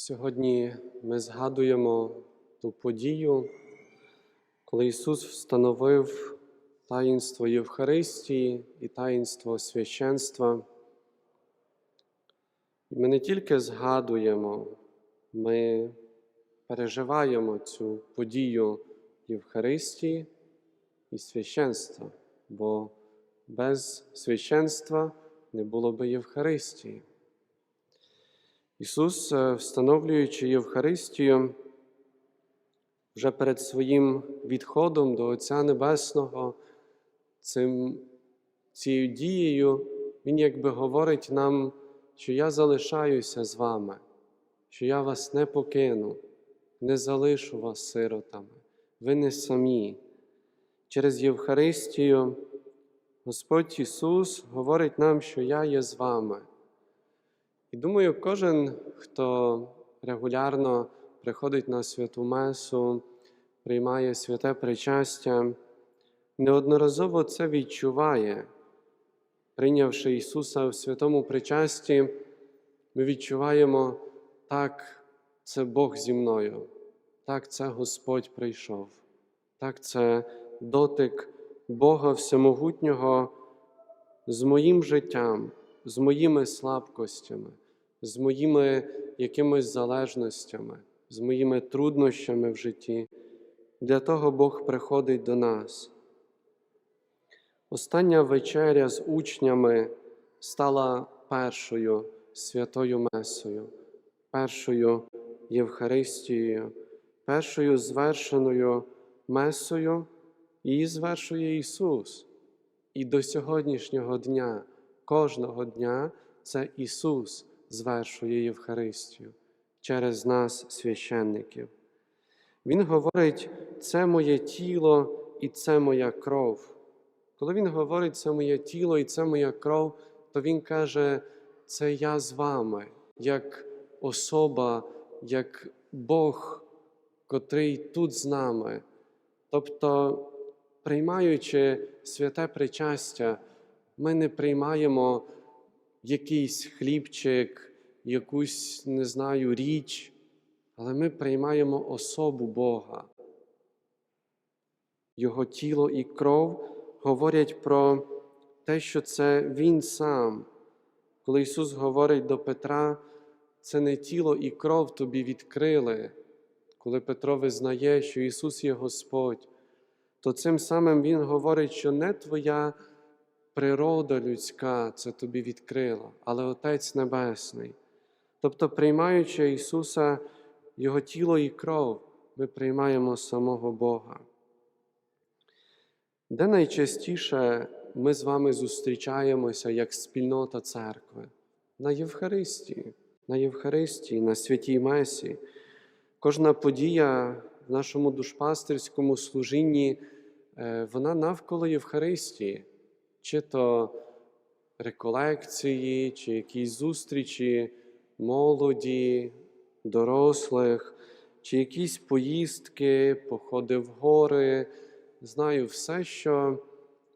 Сьогодні ми згадуємо ту подію, коли Ісус встановив таїнство Євхаристії і таїнство священства. Ми не тільки згадуємо, ми переживаємо цю подію Євхаристії і священства, бо без священства не було би Євхаристії. Ісус, е, встановлюючи Євхаристію, вже перед своїм відходом до Отця Небесного, цим, цією дією, Він якби говорить нам, що я залишаюся з вами, що я вас не покину, не залишу вас сиротами, ви не самі. Через Євхаристію Господь Ісус говорить нам, що я є з вами. І думаю, кожен, хто регулярно приходить на святу Месу, приймає святе причастя, неодноразово це відчуває. Прийнявши Ісуса в святому причасті, ми відчуваємо, так, це Бог зі мною, так це Господь прийшов, так це дотик Бога Всемогутнього з моїм життям, з моїми слабкостями, з моїми якимись залежностями, з моїми труднощами в житті. Для того Бог приходить до нас. Остання вечеря з учнями стала першою святою Месою, першою Євхаристією, першою звершеною Месою, її звершує Ісус. І до сьогоднішнього дня, кожного дня, це Ісус звершує Євхаристію через нас, священників. Він говорить, це моє тіло і це моя кров. Коли Він говорить, це моє тіло і це моя кров, то Він каже, це я з вами, як особа, як Бог, котрий тут з нами. Тобто, приймаючи святе причастя, ми не приймаємо якийсь хлібчик, якусь, не знаю, річ, але ми приймаємо особу Бога. Його тіло і кров говорять про те, що це Він сам. Коли Ісус говорить до Петра, це не тіло і кров тобі відкрили. Коли Петро визнає, що Ісус є Господь, то цим самим Він говорить, що не твоя природа людська це тобі відкрила, але Отець Небесний. Тобто, приймаючи Ісуса, Його тіло і кров, ми приймаємо самого Бога. Де найчастіше ми з вами зустрічаємося як спільнота церкви? На Євхаристії, на Євхаристії, на святій Месі. Кожна подія в нашому душпастерському служінні, е, вона навколо Євхаристії, чи то реколекції, чи якісь зустрічі молоді, дорослих, чи якісь поїздки, походи в гори. Знаю, все, що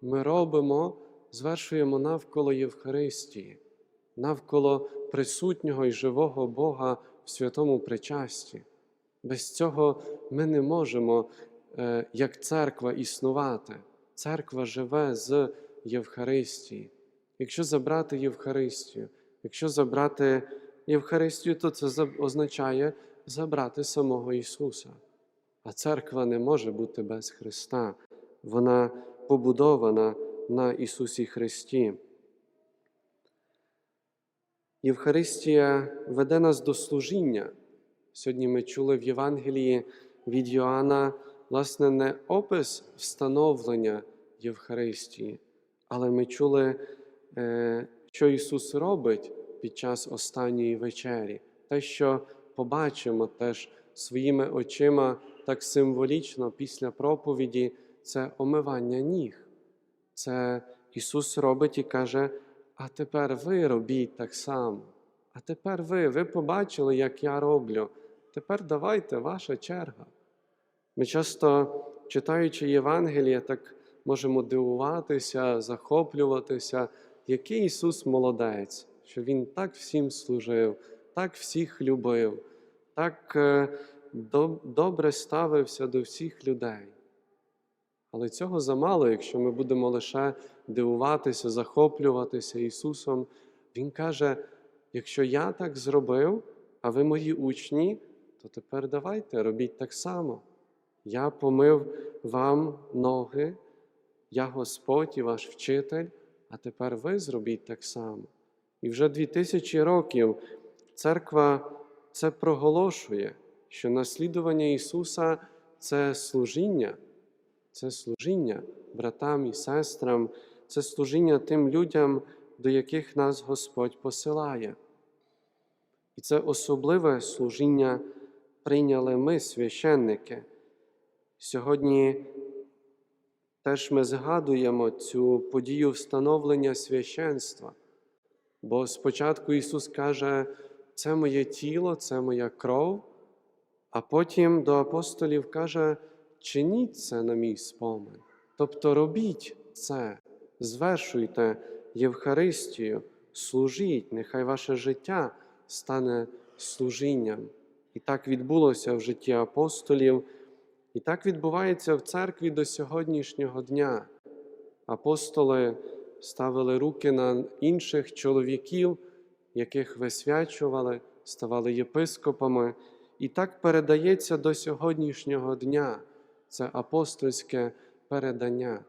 ми робимо, звершуємо навколо Євхаристії, навколо присутнього і живого Бога в святому причасті. Без цього ми не можемо, е, як церква, існувати. Церква живе з Євхаристії. Якщо забрати Євхаристію, якщо забрати Євхаристію, то це означає забрати самого Ісуса. А церква не може бути без Христа. Вона побудована на Ісусі Христі. Євхаристія веде нас до служіння. Сьогодні ми чули в Євангелії від Йоанна, власне, не опис встановлення Євхаристії, але ми чули, е, що Ісус робить під час останньої вечері, те, що побачимо теж своїми очима так символічно після проповіді, це омивання ніг. Це Ісус робить і каже: а тепер ви робіть так само. А тепер ви, ви побачили, як я роблю. Тепер давайте ваша черга. Ми часто, читаючи Євангеліє, так можемо дивуватися, захоплюватися, який Ісус молодець, що Він так всім служив, так всіх любив. так е, добре ставився до всіх людей. Але цього замало, якщо ми будемо лише дивуватися, захоплюватися Ісусом. Він каже: якщо я так зробив, а ви мої учні, то тепер давайте робіть так само. Я помив вам ноги, я Господь і ваш вчитель, а тепер ви зробіть так само. І вже дві тисячі років церква це проголошує, що наслідування Ісуса це служіння, це служіння братам і сестрам, це служіння тим людям, до яких нас Господь посилає. І це особливе служіння прийняли ми, священники. Сьогодні теж ми згадуємо цю подію встановлення священства. Бо спочатку Ісус каже, це моє тіло, це моя кров, а потім до апостолів каже, чиніть це на мій спомин. Тобто робіть це, звершуйте Євхаристію, служіть, нехай ваше життя стане служінням. І так відбулося в житті апостолів, і так відбувається в церкві до сьогоднішнього дня. Апостоли ставили руки на інших чоловіків, яких висвячували, ставали єпископами, і так передається до сьогоднішнього дня. Це апостольське передання,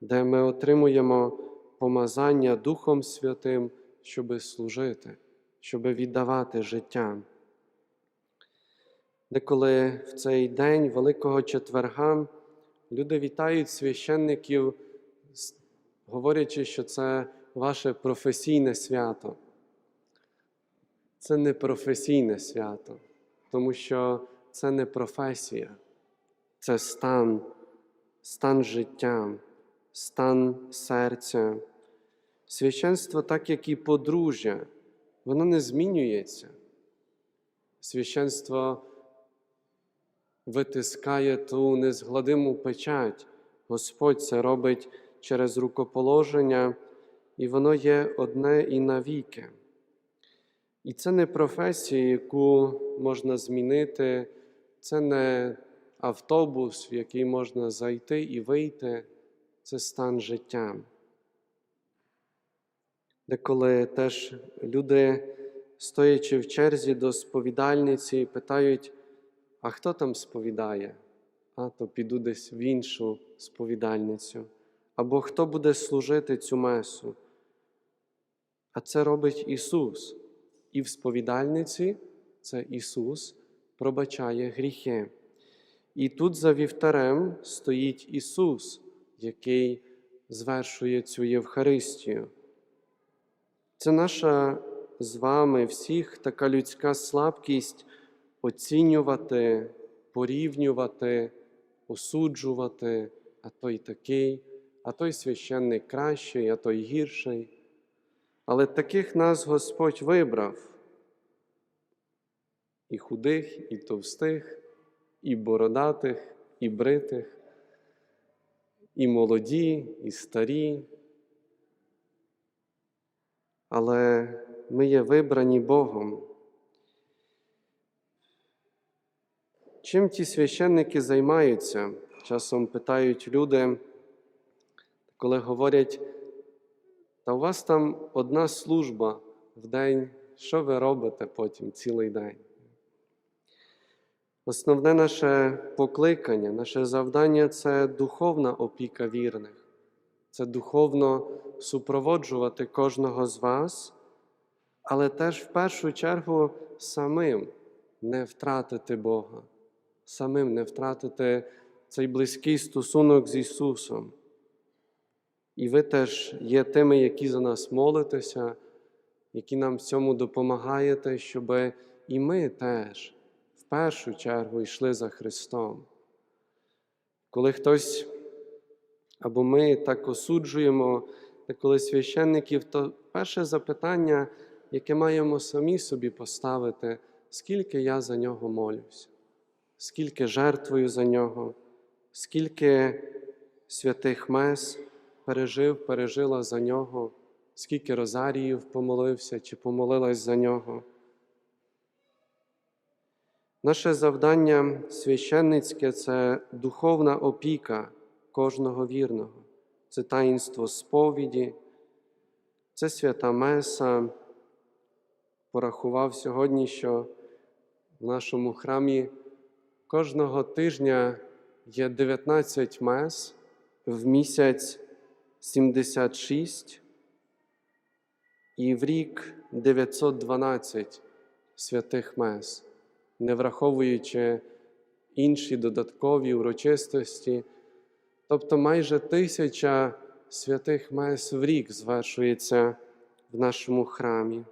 де ми отримуємо помазання Духом Святим, щоби служити, щоби віддавати життя. Деколи в цей день Великого Четверга люди вітають священників, говорячи, що це ваше професійне свято. Це не професійне свято, тому що це не професія, це стан, стан життя, стан серця. Священство, так як і подружжя, воно не змінюється. Священство витискає ту незгладиму печать. Господь це робить через рукоположення, і воно є одне і навіки. І це не професія, яку можна змінити, це не автобус, в який можна зайти і вийти, це стан життя. Деколи теж люди, стоячи в черзі до сповідальниці, питають, а хто там сповідає? А то піду десь в іншу сповідальницю. Або хто буде служити цю месу? А це робить Ісус. І в сповідальниці це Ісус пробачає гріхи. І тут за вівтарем стоїть Ісус, який звершує цю Євхаристію. Це наша з вами всіх така людська слабкість оцінювати, порівнювати, осуджувати, а той такий, а той священник кращий, а той гірший. Але таких нас Господь вибрав і худих, і товстих, і бородатих, і бритих, і молоді, і старі. Але ми є вибрані Богом. Чим ті священники займаються? Часом питають люди, коли говорять, та у вас там одна служба в день, що ви робите потім цілий день? Основне наше покликання, наше завдання це духовна опіка вірних, це духовно супроводжувати кожного з вас, але теж в першу чергу самим не втратити Бога, самим не втратити цей близький стосунок з Ісусом. І ви теж є тими, які за нас молитеся, які нам в цьому допомагаєте, щоб і ми теж в першу чергу йшли за Христом. Коли хтось або ми так осуджуємо коли священників, то перше запитання, яке маємо самі собі поставити, скільки я за нього молюсь, скільки жертвую за нього, скільки святих мес пережив, пережила за нього, скільки розаріїв помолився чи помолилась за нього. Наше завдання священницьке це духовна опіка кожного вірного, це таїнство сповіді, це свята Меса. Порахував сьогодні, що в нашому храмі кожного тижня є 19 мес, в місяць 76 і в рік 912 святих мес, не враховуючи інші додаткові урочистості. Тобто майже тисяча святих мес в рік звершується в нашому храмі.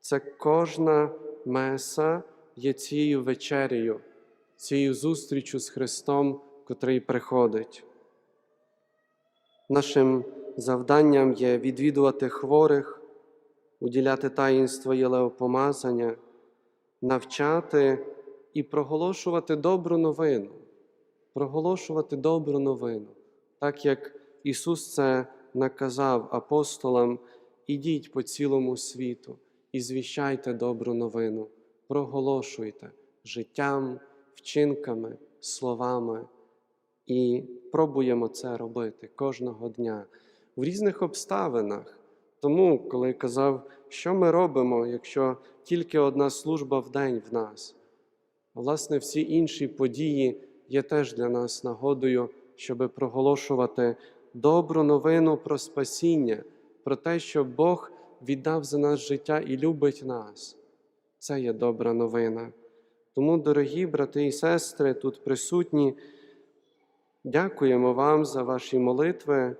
Це кожна меса є цією вечерею, цією зустрічю з Христом, котрий приходить. Нашим завданням є відвідувати хворих, уділяти таїнство єлеопомазання, навчати і проголошувати добру новину, проголошувати добру новину, так як Ісус це наказав апостолам, ідіть по цілому світу і звіщайте добру новину, проголошуйте життям, вчинками, словами. І пробуємо це робити кожного дня в різних обставинах. Тому, коли казав, що ми робимо, якщо тільки одна служба в день в нас, власне, всі інші події є теж для нас нагодою, щоб проголошувати добру новину про спасіння, про те, що Бог віддав за нас життя і любить нас. Це є добра новина. Тому, дорогі брати і сестри, тут присутні, дякуємо вам за ваші молитви,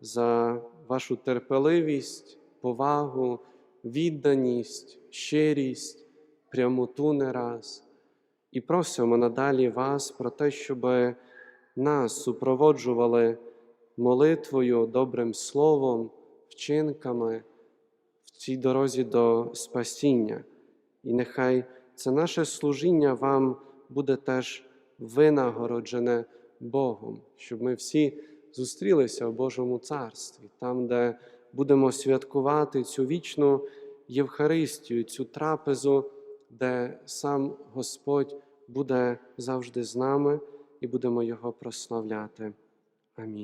за вашу терпеливість, повагу, відданість, щирість, прямоту не раз. І просимо надалі вас про те, щоб нас супроводжували молитвою, добрим словом, вчинками в цій дорозі до спасіння. І нехай це наше служіння вам буде теж винагороджене Богом, щоб ми всі зустрілися в Божому царстві, там, де будемо святкувати цю вічну Євхаристію, цю трапезу, де сам Господь буде завжди з нами і будемо Його прославляти. Амінь.